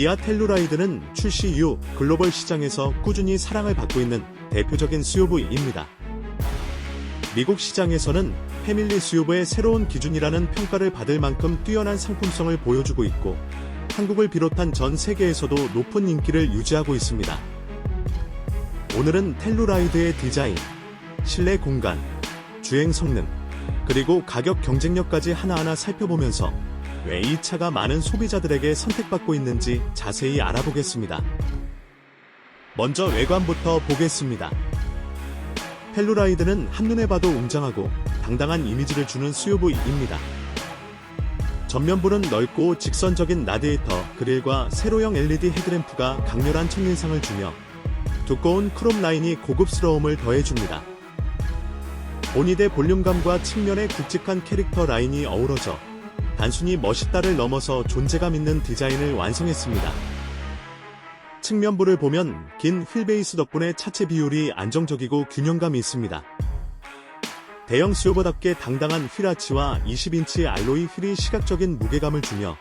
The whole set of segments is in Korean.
기아 텔루라이드는 출시 이후 글로벌 시장에서 꾸준히 사랑을 받고 있는 대표적인 SUV입니다. 미국 시장에서는 패밀리 SUV의 새로운 기준이라는 평가를 받을 만큼 뛰어난 상품성을 보여주고 있고 한국을 비롯한 전 세계에서도 높은 인기를 유지하고 있습니다. 오늘은 텔루라이드의 디자인, 실내 공간, 주행 성능, 그리고 가격 경쟁력까지 하나하나 살펴보면서 왜 이 차가 많은 소비자들에게 선택받고 있는지 자세히 알아보겠습니다. 먼저 외관부터 보겠습니다. 텔루라이드는 한눈에 봐도 웅장하고 당당한 이미지를 주는 SUV입니다. 전면부는 넓고 직선적인 라디에이터 그릴과 세로형 LED 헤드램프가 강렬한 첫인상을 주며 두꺼운 크롬 라인이 고급스러움을 더해줍니다. 보닛의 볼륨감과 측면의 굵직한 캐릭터 라인이 어우러져 단순히 멋있다를 넘어서 존재감 있는 디자인을 완성했습니다. 측면부를 보면 긴 휠베이스 덕분에 차체 비율이 안정적이고 균형감이 있습니다. 대형 수요버답게 당당한 휠아치와 20인치 알로이 휠이 시각적인 무게감을 주며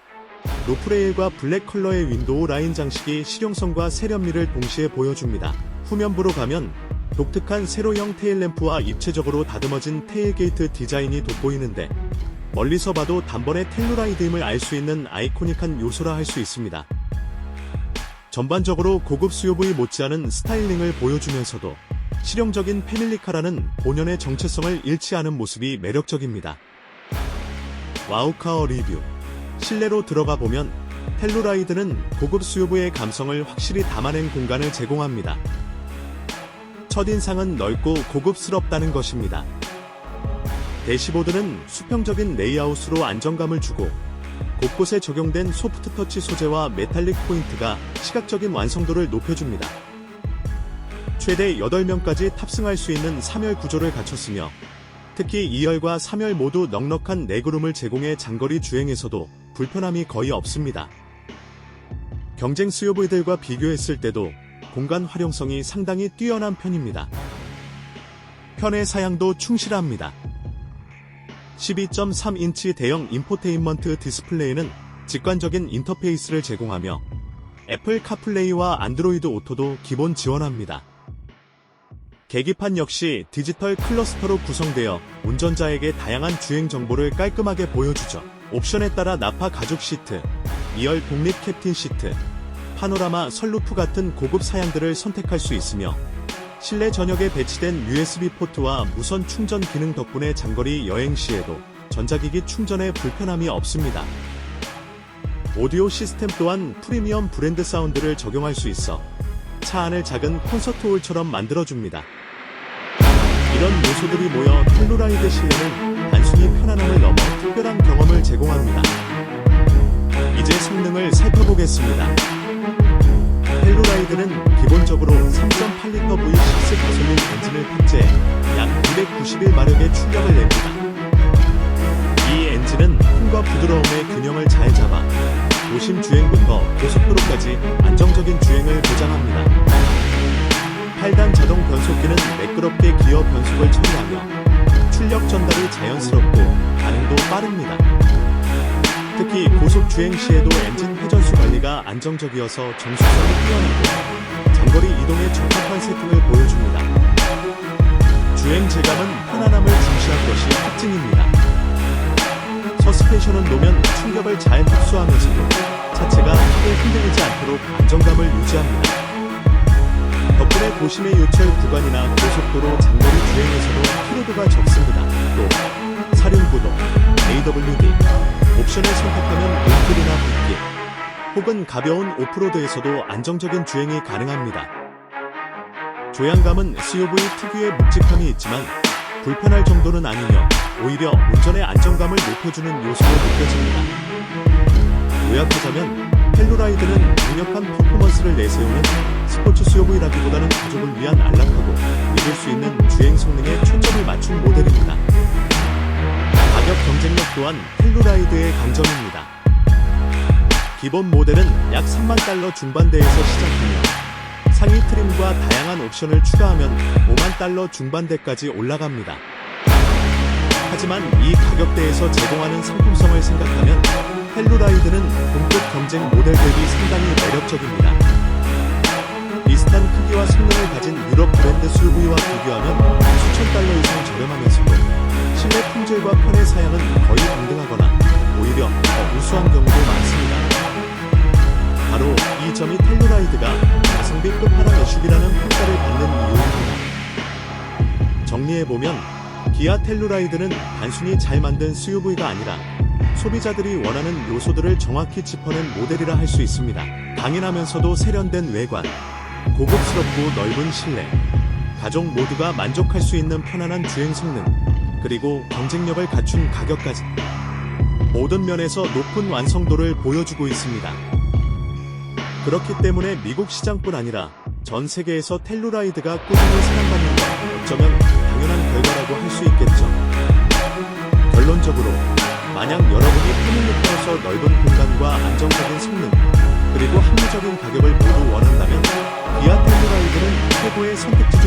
노프레일과 블랙 컬러의 윈도우 라인 장식이 실용성과 세련미를 동시에 보여줍니다. 후면부로 가면 독특한 세로형 테일램프와 입체적으로 다듬어진 테일게이트 디자인이 돋보이는데 멀리서 봐도 단번에 텔루라이드임을 알 수 있는 아이코닉한 요소라 할 수 있습니다. 전반적으로 고급 SUV 못지않은 스타일링을 보여주면서도 실용적인 패밀리카라는 본연의 정체성을 잃지 않은 모습이 매력적입니다. 와우카어 리뷰 실내로 들어가 보면 텔루라이드는 고급 SUV의 감성을 확실히 담아낸 공간을 제공합니다. 첫인상은 넓고 고급스럽다는 것입니다. 대시보드는 수평적인 레이아웃으로 안정감을 주고 곳곳에 적용된 소프트 터치 소재와 메탈릭 포인트가 시각적인 완성도를 높여줍니다. 최대 8명까지 탑승할 수 있는 3열 구조를 갖췄으며 특히 2열과 3열 모두 넉넉한 내구름을 제공해 장거리 주행에서도 불편함이 거의 없습니다. 경쟁 SUV들과 비교했을 때도 공간 활용성이 상당히 뛰어난 편입니다. 편의 사양도 충실합니다. 12.3인치 대형 인포테인먼트 디스플레이는 직관적인 인터페이스를 제공하며 애플 카플레이와 안드로이드 오토도 기본 지원합니다. 계기판 역시 디지털 클러스터로 구성되어 운전자에게 다양한 주행 정보를 깔끔하게 보여주죠. 옵션에 따라 나파 가죽 시트, 2열 독립 캡틴 시트, 파노라마 선루프 같은 고급 사양들을 선택할 수 있으며 실내 전역에 배치된 USB 포트와 무선 충전 기능 덕분에 장거리 여행 시에도 전자기기 충전에 불편함이 없습니다. 오디오 시스템 또한 프리미엄 브랜드 사운드를 적용할 수 있어 차 안을 작은 콘서트 홀처럼 만들어줍니다. 이런 요소들이 모여 텔루라이드 실내는 단순히 편안함을 넘어 특별한 경험을 제공합니다. 이제 성능을 살펴보겠습니다. 텔루라이드는 기본적으로 3.8L V6 가솔린 엔진을 탑재해 약 291마력의 출력을 냅니다. 이 엔진은 힘과 부드러움의 균형을 잘 잡아 도심 주행부터 고속도로까지 안정적인 주행을 보장합니다. 8단 자동 변속기는 매끄럽게 기어 변속을 처리하며 출력 전달이 자연스럽고 반응도 빠릅니다. 특히 고속 주행 시에도 엔진 회전수 관리가 안정적이어서 정수성이 뛰어나고 장거리 이동에 적합한 세팅을 보여줍니다. 주행 질감은 편안함을 중시한 것이 특징입니다. 서스펜션은 노면 충격을 잘 흡수하면서도 차체가 크게 흔들리지 않도록 안정감을 유지합니다. 덕분에 도심의 요철 구간이나 고속도로 장거리 주행에서도 피로도가 적습니다. 또 사륜구동, AWD, 옵션을 선택하면 온길이나 빗길, 혹은 가벼운 오프로드에서도 안정적인 주행이 가능합니다. 조향감은 SUV 특유의 묵직함이 있지만 불편할 정도는 아니며 오히려 운전의 안정감을 높여주는 요소로 느껴집니다. 요약하자면 텔루라이드는 강력한 퍼포먼스를 내세우는 스포츠 SUV라기보다는 가족을 위한 안락하고 믿을 수 있는 주행 성능에 초점을 맞춘 모델입니다. 가격 경쟁력 또한 텔루라이드의 강점입니다. 기본 모델은 약 3만 달러 중반대에서 시작하며 상위 트림과 다양한 옵션을 추가하면 5만 달러 중반대까지 올라갑니다. 하지만 이 가격대에서 제공하는 상품성을 생각하면 텔루라이드는 동급 경쟁 모델 대비 상당히 매력적입니다. 비슷한 크기와 성능을 가진 유럽 브랜드 SUV와 비교하면 수천 달러 이상 저렴하면서도 실내 품질과 편의 사양은 거의 동등하거나 오히려 더 우수한 경우도 많습니다. 바로 이 점이 텔루라이드가 가성비 끝판왕 SUV라는 평가를 받는 이유입니다. 정리해보면 기아 텔루라이드는 단순히 잘 만든 SUV가 아니라 소비자들이 원하는 요소들을 정확히 짚어낸 모델이라 할 수 있습니다. 강인하면서도 세련된 외관, 고급스럽고 넓은 실내, 가족 모두가 만족할 수 있는 편안한 주행 성능, 그리고 경쟁력을 갖춘 가격까지 모든 면에서 높은 완성도를 보여주고 있습니다. 그렇기 때문에 미국 시장뿐 아니라 전 세계에서 텔루라이드가 꾸준히 사랑받는 건 어쩌면 당연한 결과라고 할 수 있겠죠. 결론적으로 만약 여러분이 패밀리카로서 넓은 공간과 안정적인 성능 그리고 합리적인 가격을 모두 원한다면 기아 텔루라이드는 최고의 선택지